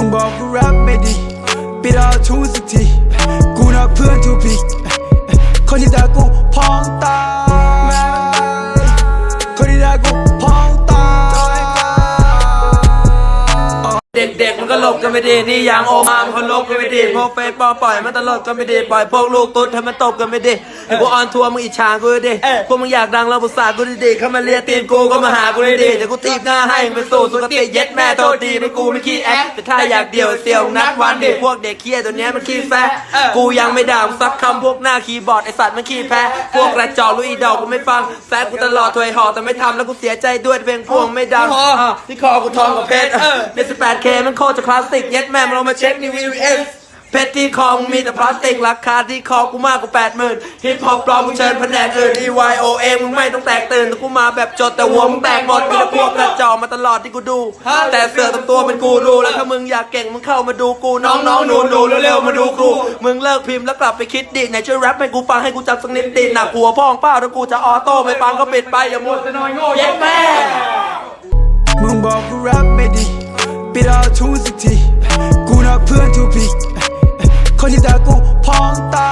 มึงบอกกูแรปไม่ดีปิดเอาทูสักทีกูนักเพื่อนทูพี กๆมันก็หลบกันไม่ดีนี่อย่างโอมามเขาลบกันไม่ดีพวกเฟซปลอมปล่อยมันตลกกันไม่ดีปล่อยพวกลูกตุ๊ดให้มันตบกันไม่ดีไอ้พวกออนทัวร์มึงอิจฉากูดิพวกมึงอยากดังเราภาษากูดีๆเข้ามาเรียนตีนกูก็มาหากูดีๆเดี๋ยวกูตีบหน้าให้มึงไปสู่สุคติเย็ดแม่โทษดีไม่กูไม่ขี้แอคแต่ถ้าอยากเดี่ยวเสี่ยวนัดวันเด็กพวกเด็กเคี้ยตัวเนี้ยมันขี้แฟะกูยังไม่ด่ามึงสักคำพวกหน้าคีย์บอร์ดไอสัตว์มันขี้แพ้พวกกระจอกลูกอีดอกกูไม่ฟังแซะกูตลอดถวยหอแต่ไม่ทำแล้วกูเสียใจด้วยเพลงพวงไม่ดังอะที่คอกูทองกับเพชรใน 18K มันโคตรจะคลาสสิก เย็ดแม่มึงลงมาเช็คใน VVS เพชรที่คอมึงมีแต่พลาสติกราคาที่คอกูมากกว่า80,000ฮิปฮอปปลอมมึงเชิญแผนกอื่น EYOA มึงไม่ต้องแตกตื่นแต่กูมาแบบจดแต่หัวมึงแตกหมดมีแต่พวกกระจอกมาตลอดที่กูดู แต่เสือตัวตัวเป็นกูรูแล้วถ้ามึงอยากเก่งมึงเข้ามาดูกูน้องน้องหนูหนูเร็วๆมาดูกู มึงเลิกพิมพ์แล้วกลับไปคิดดิไหนช่วยแรปให้กูฟังให้กูจำสักนิดดิหนักหัวพ่องเป้าถ้ากูจะออโต้ไม่ฟังก็ปิดไปอย่ามัวแต่น้อยโง่เย็ดแม่มึงบอกกูแรปไม่ดี ปิดเอาทูสักที กูนับเพื่อนทูพีคนที่ด่ากูพองตา